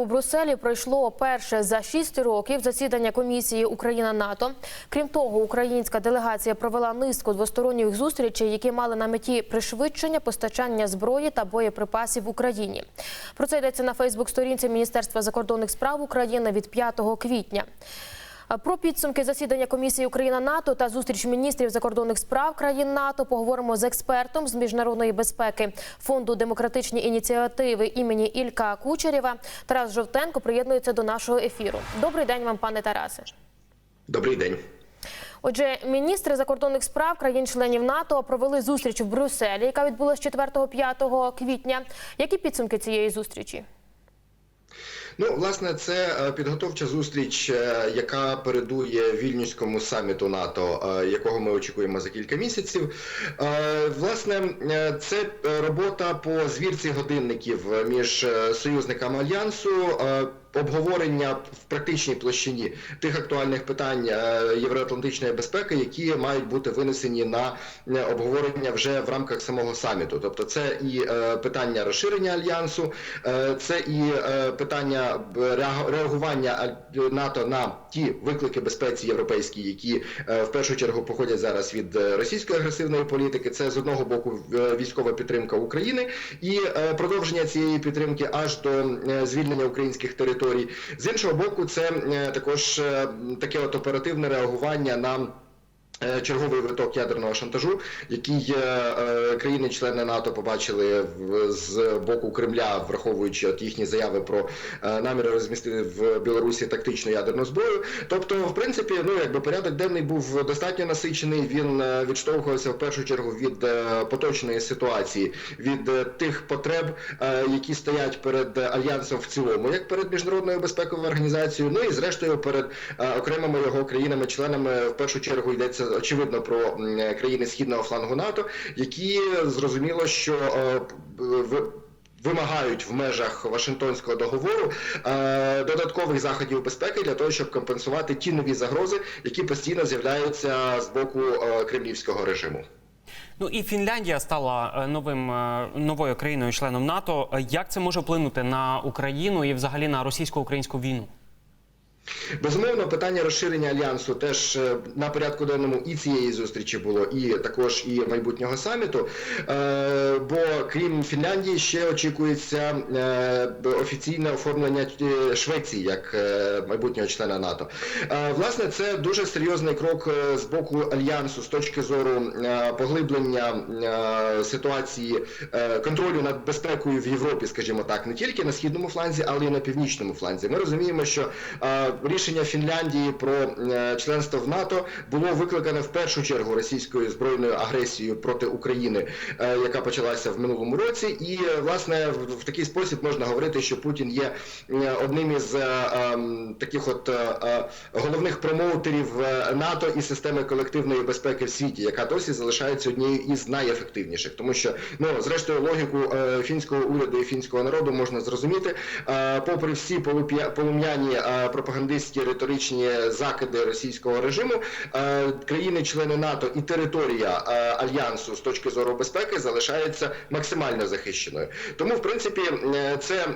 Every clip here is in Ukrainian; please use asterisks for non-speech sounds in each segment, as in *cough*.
у Брюсселі пройшло перше за шість років засідання комісії Україна НАТО. Крім того, українська делегація провела низку двосторонніх зустрічей, які мали на меті пришвидшення постачання зброї та боєприпасів Україні. Про це йдеться на Фейсбук-сторінці Міністерства закордонних справ України від 5 квітня. Про підсумки засідання комісії Україна НАТО та зустріч міністрів закордонних справ країн НАТО поговоримо з експертом з міжнародної безпеки фонду демократичні ініціативи імені Ілька Кучерєва. Тарас Жовтенко приєднується до нашого ефіру. Добрий день вам, пане Тарасе. Добрий день. Отже, міністри закордонних справ країн-членів НАТО провели зустріч в Брюсселі, яка відбулася 4-5 квітня. Які підсумки цієї зустрічі? Ну, власне, це е, підготовча зустріч, е, яка передує вільнюському саміту НАТО, е, якого ми очікуємо за кілька місяців. Власне, це робота по звірці годинників між союзниками альянсу. Обговорення в практичній площині тих актуальних питань е, євроатлантичної безпеки, які мають бути винесені на е, обговорення вже в рамках самого саміту. Тобто, це і е, питання розширення альянсу, це і питання реагування НАТО на ті виклики безпеці європейські, які е, в першу чергу походять зараз від е, російської агресивної політики. Це з одного боку е, військова підтримка України і продовження цієї підтримки аж до звільнення українських територій. З іншого боку, це також таке от оперативне реагування на. Е, Черговий виток ядерного шантажу, який е, е, країни-члени НАТО побачили з боку Кремля, враховуючи от їхні заяви про наміри розмістити в Білорусі тактичну ядерну зброю. Тобто, в принципі, ну якби порядок денний був достатньо насичений. Він відштовхувався в першу чергу від поточної ситуації, від тих потреб, які стоять перед альянсом в цілому, як перед міжнародною безпековою організацією, ну і зрештою перед окремими його країнами-членами в першу чергу йдеться очевидно про країни східного флангу НАТО, які зрозуміло, що е, в- Вимагають в межах Вашингтонського договору е, додаткових заходів безпеки для того, щоб компенсувати ті нові загрози, які постійно з'являються з боку е, кремлівського режиму. Ну і Фінляндія стала е, новим е, новою країною-членом НАТО. Е, Як це може вплинути на Україну і взагалі на російсько-українську війну? Безумовно, питання розширення альянсу теж е, на порядку денному і цієї зустрічі було, і також і майбутнього саміту. Е, Бо крім Фінляндії, ще очікується е, офіційне оформлення Швеції як майбутнього члена НАТО. Власне, це дуже серйозний крок з боку альянсу з точки зору поглиблення ситуації контролю над безпекою в Європі, скажімо так, не тільки на східному фланзі, але й на північному фланзі. Ми розуміємо, що рішення Фінляндії про е, членство в НАТО було викликане в першу чергу російською збройною агресією проти України, е, яка почалася в минулому році. І е, власне в, такий спосіб можна говорити, що Путін є одним із ем, таких от головних промоутерів НАТО і системи колективної безпеки в світі, яка досі залишається однією із найефективніших, тому що ну зрештою логіку фінського уряду і фінського народу можна зрозуміти, попри всі полум'яні е, пропагандистські риторичні закиди російського режиму, е, країни-члени НАТО і територія е, альянсу з точки зору безпеки залишається максимально захищеною. Тому, в принципі, е, це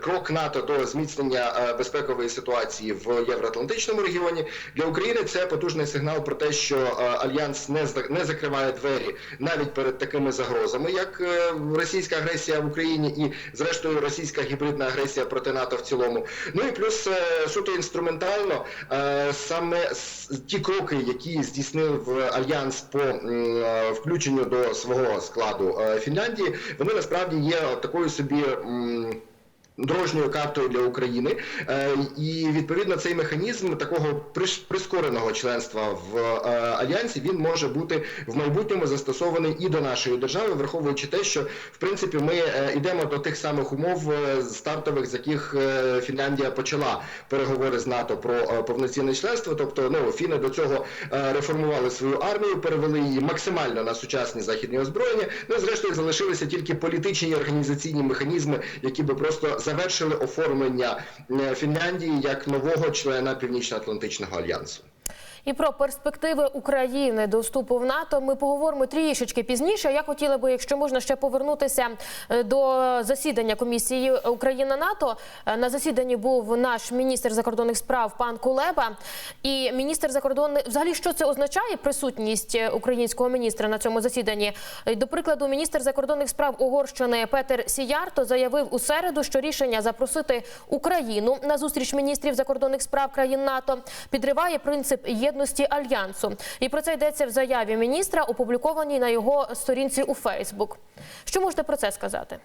крок НАТО до зміцнення безпекової ситуації в євроатлантичному регіоні. Для України це потужний сигнал про те, що альянс не не закриває двері навіть перед такими загрозами, як російська агресія в Україні і, зрештою, російська гібридна агресія проти НАТО в цілому. Ну і плюс е, суто інструментально е, саме ті кроки, які здійснив альянс по е, включенню до свого складу е, Фінляндії, вони насправді є такою собі. Дорожньою картою для України, Е, і відповідно цей механізм такого прискореного членства в е, альянсі він може бути в майбутньому застосований і до нашої держави, враховуючи те, що в принципі ми е, йдемо до тих самих умов стартових, з яких Фінляндія почала переговори з НАТО про повноцінне членство. Тобто, ну фіни до цього реформували свою армію, перевели її максимально на сучасні західні озброєння. Ну зрештою залишилися тільки політичні і організаційні механізми, які би просто завершили оформлення е, Фінляндії як нового члена Північно-Атлантичного альянсу. І про перспективи України до вступу в НАТО ми поговоримо трішечки пізніше. Я хотіла би, якщо можна, ще повернутися е, до засідання комісії Україна НАТО. Е, На засіданні був наш міністр закордонних справ пан Кулеба. І міністр закордонних взагалі що це означає присутність е, українського міністра на цьому засіданні? До прикладу, міністр закордонних справ Угорщини Петер Сіярто заявив у середу, що рішення запросити Україну на зустріч міністрів закордонних справ країн НАТО підриває принцип єдності альянсу. І про це йдеться в заяві міністра, опублікованій на його сторінці у Фейсбук. Що можете про це сказати?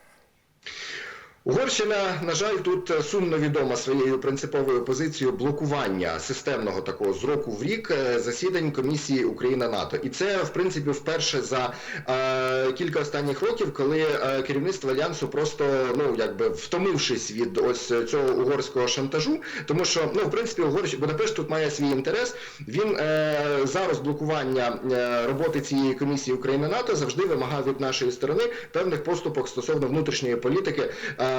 Угорщина, на жаль, тут е, сумно відома своєю принциповою позицією блокування системного такого з року в рік е, засідань комісії Україна НАТО. І це в принципі вперше за е, кілька останніх років, коли е, керівництво альянсу просто ну якби втомившись від ось цього угорського шантажу, тому що ну в принципі Угорщина Будапешт тут має свій інтерес. Він е, за розблокування роботи цієї комісії Україна НАТО завжди вимагав від нашої сторони певних поступок стосовно внутрішньої політики. Е,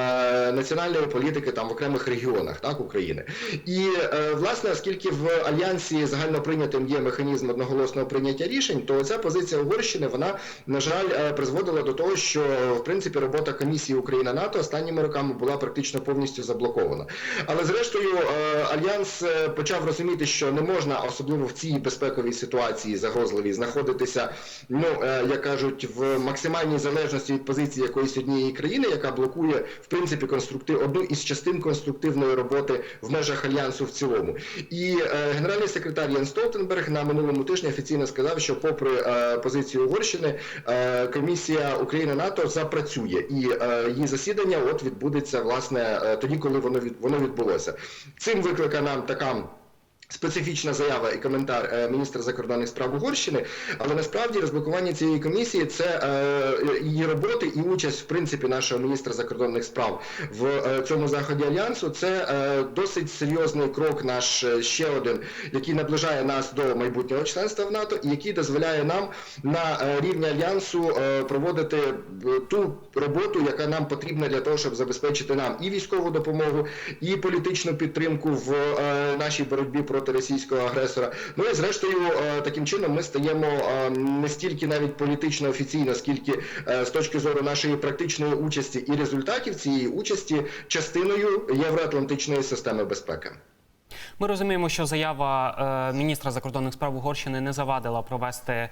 національної політики там в окремих регіонах так України. І е, власне, оскільки в альянсі загально прийнятим є механізм одноголосного прийняття рішень, то ця позиція Угорщини вона на жаль е, призводила до того, що в принципі робота комісії Україна НАТО останніми роками була практично повністю заблокована. Але зрештою е, альянс е, почав розуміти, що не можна, особливо в цій безпековій ситуації загрозливій, знаходитися, ну е, як кажуть, в максимальній залежності від позиції якоїсь однієї країни, яка блокує в принципі конструктив одну із частин конструктивної роботи в межах альянсу в цілому. І е, генеральний секретар Ян Столтенберг на минулому тижні офіційно сказав, що попри е, позицію Угорщини, е, комісія Україна НАТО запрацює, і е, її засідання от відбудеться власне е, тоді, коли воно від воно відбулося. Цим викликана така. Специфічна заява і коментар е, міністра закордонних справ Угорщини, але насправді розблокування цієї комісії це е, її роботи і участь в принципі нашого міністра закордонних справ в е, цьому заході альянсу. Це досить серйозний крок, наш ще один, який наближає нас до майбутнього членства в НАТО, і який дозволяє нам на рівні альянсу проводити ту роботу, яка нам потрібна для того, щоб забезпечити нам і військову допомогу, і політичну підтримку в нашій боротьбі проти російського агресора. Ну і зрештою, е, таким чином ми стаємо е, не стільки навіть політично офіційно, скільки е, з точки зору нашої практичної участі і результатів цієї участі частиною євроатлантичної системи безпеки. Ми розуміємо, що заява міністра закордонних справ Угорщини не завадила провести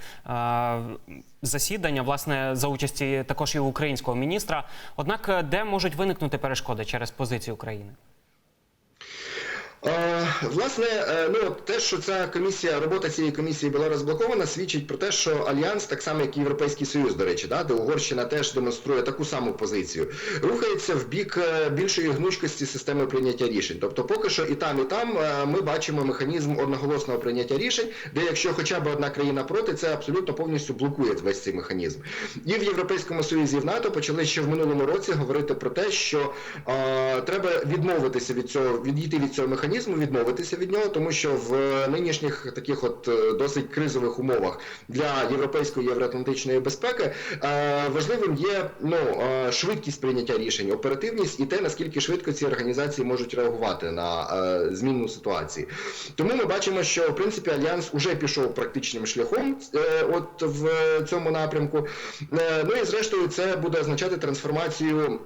засідання, власне, за участі також і українського міністра. Однак, де можуть виникнути перешкоди через позицію України? Е, Власне, е, ну те, що ця комісія, робота цієї комісії була розблокована, свідчить про те, що альянс, так само як і Європейський Союз, до речі, да, де Угорщина теж демонструє таку саму позицію, рухається в бік е, більшої гнучкості системи прийняття рішень. Тобто, поки що і там, і там ми бачимо механізм одноголосного прийняття рішень, де якщо хоча б одна країна проти, це абсолютно повністю блокує весь цей механізм. І в Європейському Союзі і в НАТО почали ще в минулому році говорити про те, що е, треба відмовитися від цього, відійти від цього механізму, відмовитися від нього, тому що в нинішніх таких от е, досить кризових умовах для європейської євроатлантичної безпеки е, важливим є ну е, швидкість прийняття рішень, оперативність і те, наскільки швидко ці організації можуть реагувати на е, змінну ситуацію. Тому ми бачимо, що в принципі альянс уже пішов практичним шляхом, е, от в цьому напрямку. Е, ну і зрештою, це буде означати трансформацію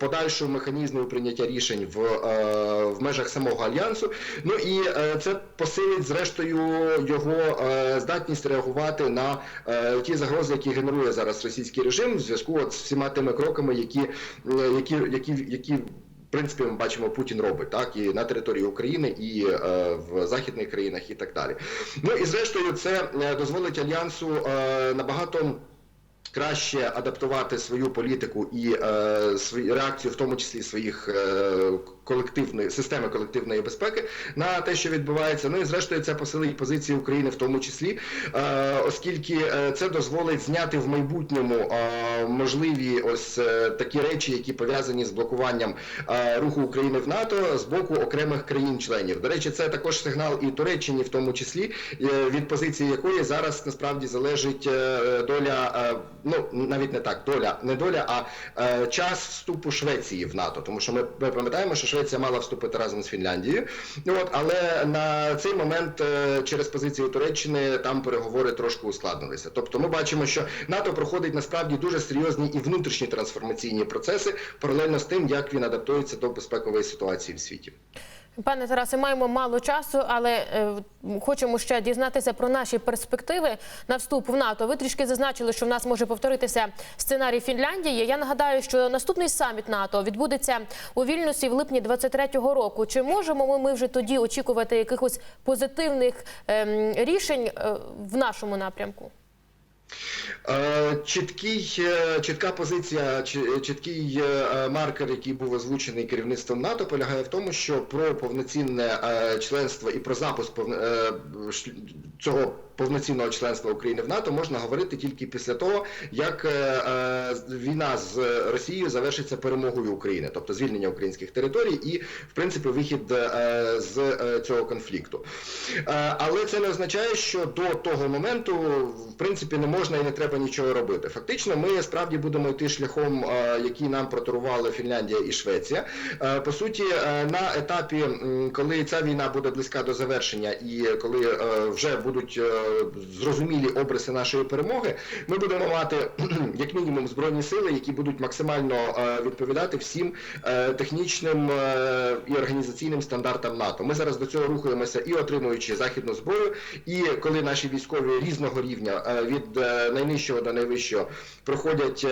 подальшого механізму прийняття рішень в, е, в межах самого альянсу. Ну і е, це посилить зрештою його е, здатність реагувати на е, ті загрози, які генерує зараз російський режим в зв'язку з всіма тими кроками, які, які, які, які в принципі, ми бачимо, Путін робить так і на території України, і е, в західних країнах, і так далі. Ну і зрештою, це дозволить альянсу е, набагато. Краще адаптувати свою політику і е, свою реакцію, в тому числі своїх е, колективної системи колективної безпеки на те, що відбувається. Ну і зрештою це посилить позиції України в тому числі, е, оскільки е, це дозволить зняти в майбутньому е, можливі ось такі речі, які пов'язані з блокуванням руху України в НАТО з боку окремих країн-членів. До речі, це також сигнал і Туреччині, в тому числі, від позиції якої зараз насправді залежить доля. ну навіть не так, доля, не доля, а час вступу Швеції в НАТО. Тому що ми пам'ятаємо, що Швеція мала вступити разом з Фінляндією. От, але на цей момент е, через позицію Туреччини там переговори трошки ускладнилися. Тобто, ми бачимо, що НАТО проходить насправді дуже серйозні і внутрішні трансформаційні процеси паралельно з тим, як він адаптується до безпекової ситуації в світі. Пане Тарасе, маємо мало часу, але е, хочемо ще дізнатися про наші перспективи на вступ в НАТО. Ви трішки зазначили, що в нас може повторитися сценарій Фінляндії. Я нагадаю, що наступний саміт НАТО відбудеться у Вільнюсі в липні 23-го року. Чи можемо ми, вже тоді очікувати якихось позитивних ем, рішень е, в нашому напрямку? Е, Чіткий, е, чітка позиція, чіткий е, маркер, який був озвучений керівництвом НАТО, полягає в тому, що про повноцінне членство і про запуск цього повноцінного членства України в НАТО можна говорити тільки після того, як е, е, війна з Росією завершиться перемогою України, тобто звільнення українських територій і, в принципі, вихід е, з цього конфлікту. Але це не означає, що до того моменту, в принципі, не можна і не треба нічого робити. Фактично, ми справді будемо йти шляхом, який нам проторували Фінляндія і Швеція. По суті, на етапі, коли ця війна буде близька до завершення, і коли вже будуть зрозумілі обриси нашої перемоги, ми будемо мати *clears throat* як мінімум збройні сили, які будуть максимально е, відповідати всім е, технічним е, і організаційним стандартам НАТО. Ми зараз до цього рухаємося і отримуючи західну зброю, і коли наші військові різного рівня від найнижчого до найвищого проходять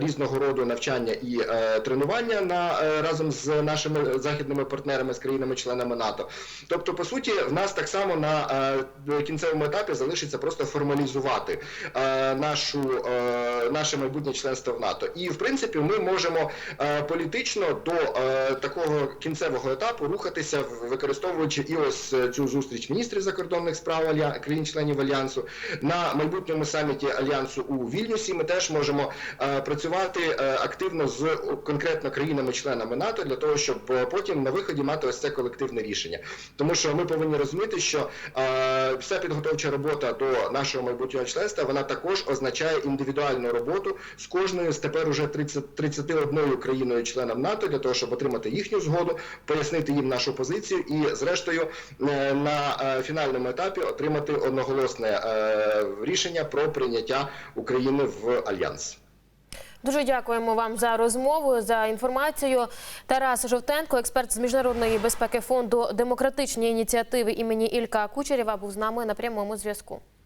різного роду навчання і тренування на разом з нашими західними партнерами з країнами-членами НАТО. Тобто, по суті, в нас так само на кінцевому етапі залишиться просто формалізувати е, нашу е, наше майбутнє членство в НАТО. І в принципі, ми можемо е, політично до е, такого кінцевого етапу рухатися, використовуючи і ось е, цю зустріч міністрів закордонних справ країн-членів альянсу на майбутньому саміті альянсу у Вільнюсі. Ми теж можемо е, працювати е, активно з конкретно країнами-членами НАТО для того, щоб е, потім на виході мати ось це колективне рішення. Тому що ми повинні розуміти, що е, вся підготовча робота до нашого майбутнього членства вона також означає індивідуальну роботу з кожною з тепер уже 30, 31 країною-членом НАТО для того, щоб отримати їхню згоду, пояснити їм нашу позицію і, зрештою, е, на е, фінальному етапі отримати одноголосне е, рішення про прийняття України в альянс. Дуже дякуємо вам за розмову, за інформацію. Тарас Жовтенко, експерт з міжнародної безпеки фонду демократичні ініціативи імені Ілька Кучерєва, був з нами на прямому зв'язку.